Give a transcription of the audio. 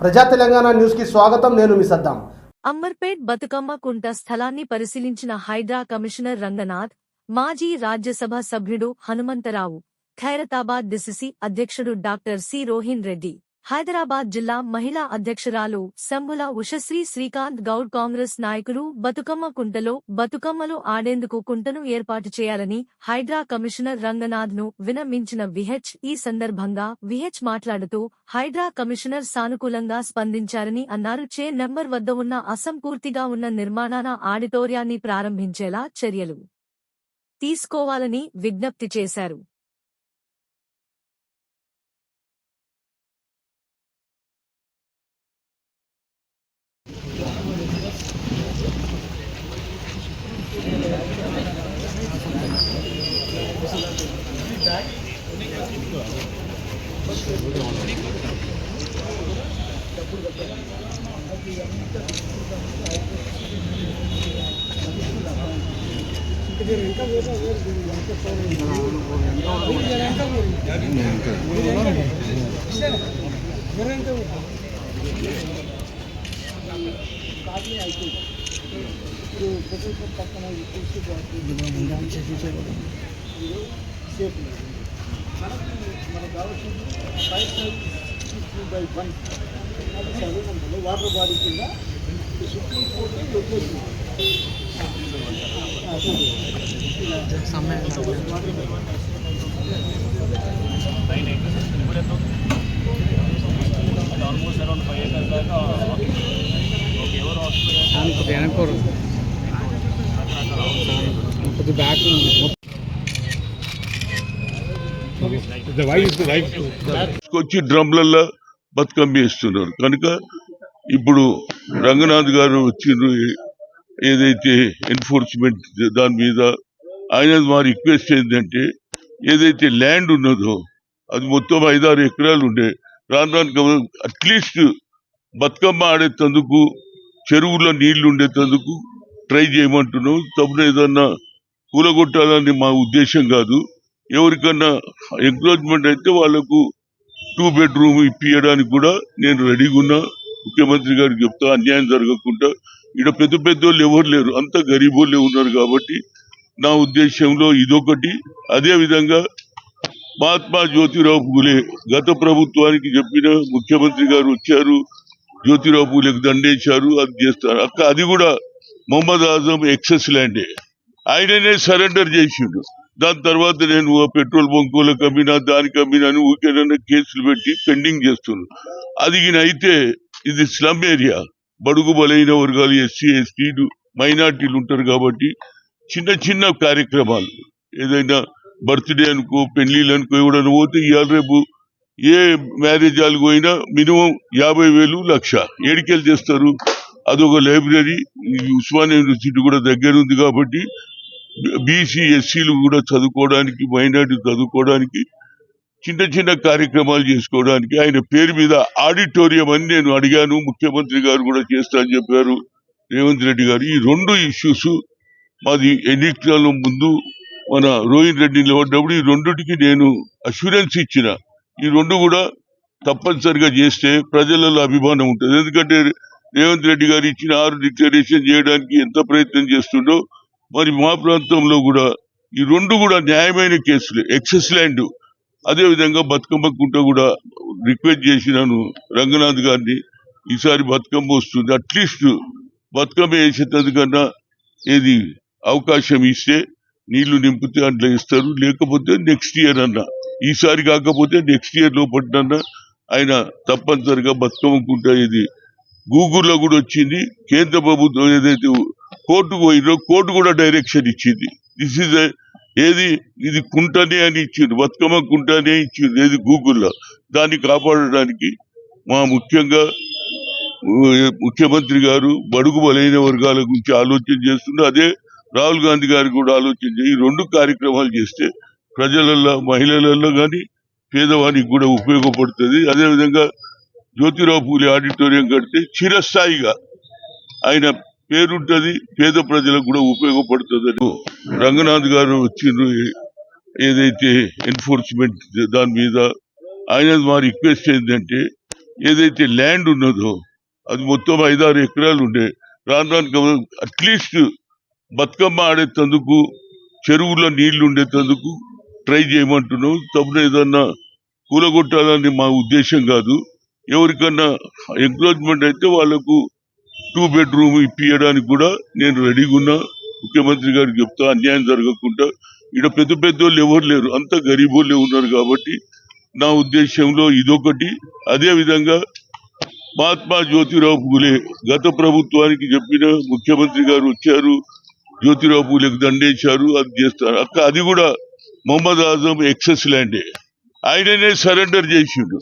ప్రజా తెలంగాణ న్యూస్కి స్వాగతం. నేను మీ సద్దాం. అంబర్పేట్ బతుకమ్మ కుంట స్థలాన్ని పరిశీలించిన హైడ్రా కమిషనర్ రంగనాథ్ మాజీ రాజ్యసభ సభ్యుడు హనుమంతరావు ఖైరతాబాద్ డిసిసి అధ్యక్షుడు డాక్టర్ సి రోహిన్ రెడ్డి హైదరాబాద్ జిల్లా మహిళా అధ్యక్షురాలు శంభుల ఉషశ్రీ శ్రీకాంత్ గౌడ్ కాంగ్రెస్ నాయకులు బతుకమ్మ కుంటలో బతుకమ్మలు ఆడేందుకు కుంటను ఏర్పాటు చేయాలని హైడ్రా కమిషనర్ రంగనాథ్ను వినమించిన విహెచ్ ఈ సందర్భంగా విహెచ్ మాట్లాడుతూ హైడ్రా కమిషనర్ సానుకూలంగా స్పందించారని అన్నారు. చే నెంబర్ వద్ద ఉన్న అసంపూర్తిగా ఉన్న నిర్మాణాన ఆడిటోరియాన్ని ప్రారంభించేలా చర్యలు తీసుకోవాలని విజ్ఞప్తి చేశారు. వాటర్ బాడీ కింద ఈ సుప్రీం కోర్టు లొకేషన్ కొద్దిగా వెనక్కోరు కొద్ది బ్యాక్ వచ్చి డ్రమ్లల్లో బతుకమ్మ వేస్తున్నారు. కనుక ఇప్పుడు రంగనాథ్ గారు వచ్చిండ్రు ఏదైతే ఎన్ఫోర్స్మెంట్ దాని మీద ఆయన మా రిక్వెస్ట్ ఏంటంటే ఏదైతే ల్యాండ్ ఉన్నదో అది మొత్తం ఐదారు ఎకరాలు ఉండే రాను రాను అట్లీస్ట్ బతుకమ్మ ఆడేటందుకు చెరువులో నీళ్ళు ఉండేటందుకు ట్రై చేయమంటున్నాం. తప్పున ఏదన్నా కూలగొట్టాలని మా ఉద్దేశం కాదు. ఎవరికన్నా ఎంకరేజ్మెంట్ అయితే వాళ్ళకు టూ బెడ్రూమ్ ఇప్పించడానికి కూడా నేను రెడీగా ఉన్నా. ముఖ్యమంత్రి గారికి చెప్తా అన్యాయం జరగకుండా ఇక్కడ పెద్ద పెద్దోళ్ళు ఎవరు లేరు. అంత గరీబోళ్ళే ఉన్నారు కాబట్టి నా ఉద్దేశంలో ఇదొకటి. అదే విధంగా మహాత్మా జ్యోతిరావు పూలే గత ప్రభుత్వానికి చెప్పిన ముఖ్యమంత్రి గారు వచ్చారు. జ్యోతిరావు పూలేకి దండేశారు. అది చేస్తారు. అక్క అది కూడా మొహమ్మద్ ఆజం ఎక్సెస్ ల్యాండే. ఆయననే సరెండర్ చేసిండు. దాని తర్వాత నేను పెట్రోల్ బంకులకు అమ్మినా దానికి అమ్మినా అని ఊరికేనన్నా కేసులు పెట్టి పెండింగ్ చేస్తున్నాను అది ఈయన అయితే ఇది స్లమ్ ఏరియా. బడుగు బలైన వర్గాలు ఎస్సీ ఎస్టీలు మైనార్టీలు ఉంటారు కాబట్టి చిన్న చిన్న కార్యక్రమాలు. ఏదైనా బర్త్డే అనుకో పెళ్ళిళ్ళు అనుకో ఎవడన్నా పోతే ఇవాళ రేపు ఏ మ్యారేజ్ హాల్కి పోయినా మినిమం యాభై వేలు లక్ష. ఏడికెళ్ళి చేస్తారు అదొక లైబ్రరీ. ఉస్మానియా యూనివర్సిటీ కూడా దగ్గర ఉంది కాబట్టి బీసీ ఎస్సీలు కూడా చదువుకోవడానికి మైనార్టీ చదువుకోవడానికి చిన్న చిన్న కార్యక్రమాలు చేసుకోవడానికి ఆయన పేరు మీద ఆడిటోరియం అని నేను అడిగాను. ముఖ్యమంత్రి గారు కూడా చేస్తా అని చెప్పారు. రేవంత్ రెడ్డి గారు ఈ రెండు ఇష్యూస్ మాది ఎన్నికల ముందు మన రోహిన్ రెడ్డి నిలబడినప్పుడు ఈ రెండుటికి నేను అష్యూరెన్స్ ఇచ్చిన. ఈ రెండు కూడా తప్పనిసరిగా చేస్తే ప్రజలలో అభిమానం ఉంటుంది. ఎందుకంటే రేవంత్ రెడ్డి గారు ఇచ్చిన ఆరు డిక్లరేషన్ చేయడానికి ఎంత ప్రయత్నం చేస్తుండో మరి మా ప్రాంతంలో కూడా ఈ రెండు కూడా న్యాయమైన కేసులు. ఎక్సెస్ ల్యాండ్ అదే విధంగా బతుకమ్మ కుంట కూడా రిక్వెస్ట్ చేసినాను రంగనాథ్ గారిని ఈసారి బతుకమ్మ వస్తుంది. అట్లీస్ట్ బతుకమ్మ వేసేటందుకన్నా ఏది అవకాశం ఇస్తే నీళ్ళు నింపితే అట్లా ఇస్తారు. లేకపోతే నెక్స్ట్ ఇయర్ అన్న ఈసారి కాకపోతే నెక్స్ట్ ఇయర్ లోపలన్నా ఆయన తప్పనిసరిగా బతుకమ్మ కుంట ఇది గూగుల్లో కూడా వచ్చింది. కేంద్ర ప్రభుత్వం ఏదైతే కోర్టుకు పోయిందో కోర్టు కూడా డైరెక్షన్ ఇచ్చింది. దిస్ ఇస్ ఏది? ఇది కుంటనే అని ఇచ్చింది బతుకమ్మ కుంటనే ఇచ్చింది ఏది? గూగుల్లో. దాన్ని కాపాడడానికి మా ముఖ్యంగా ముఖ్యమంత్రి గారు బడుగు బలైన వర్గాల గురించి ఆలోచన చేస్తుండే. అదే రాహుల్ గాంధీ గారు కూడా ఆలోచన ఈ రెండు కార్యక్రమాలు చేస్తే ప్రజలలో మహిళలలో కానీ పేదవానికి కూడా ఉపయోగపడుతుంది. అదేవిధంగా జ్యోతిరావు పూలే ఆడిటోరియం కడితే చిరస్థాయిగా ఆయన పేరుంటది పేద ప్రజలకు కూడా ఉపయోగపడుతుంది రంగనాథ్ గారు వచ్చిండ్రు ఏదైతే ఎన్ఫోర్స్మెంట్ దాని మీద ఆయన మా రిక్వెస్ట్ ఏంటంటే ఏదైతే ల్యాండ్ ఉన్నదో అది మొత్తం ఐదారు ఎకరాలు ఉండే రాను రాను అట్లీస్ట్ బతుకమ్మ ఆడేటందుకు చెరువుల్లో నీళ్ళు ఉండేటందుకు ట్రై చేయమంటున్నాం. తప్పున ఏదన్నా కూలగొట్టాలని మా ఉద్దేశం కాదు. ఎవరికన్నా ఎంకరేజ్మెంట్ అయితే వాళ్ళకు టూ బెడ్రూమ్ ఇప్పించడానికి కూడా నేను రెడీగా ఉన్నా ముఖ్యమంత్రి గారికి చెప్తా అన్యాయం జరగకుండా ఇక్కడ పెద్ద పెద్ద వాళ్ళు ఎవరు లేరు. అంత గరీబోళ్ళే ఉన్నారు కాబట్టి నా ఉద్దేశంలో ఇదొకటి. అదే విధంగా మహాత్మా జ్యోతిరావు పూలే గత ప్రభుత్వానికి చెప్పిన ముఖ్యమంత్రి గారు వచ్చారు. జ్యోతిరావు పూలేకి దండేశారు. అది చేస్తారు. అక్క అది కూడా మొహమ్మద్ ఆజం ఎక్సెస్ ల్యాండే. ఆయననే సరెండర్ చేసిండు.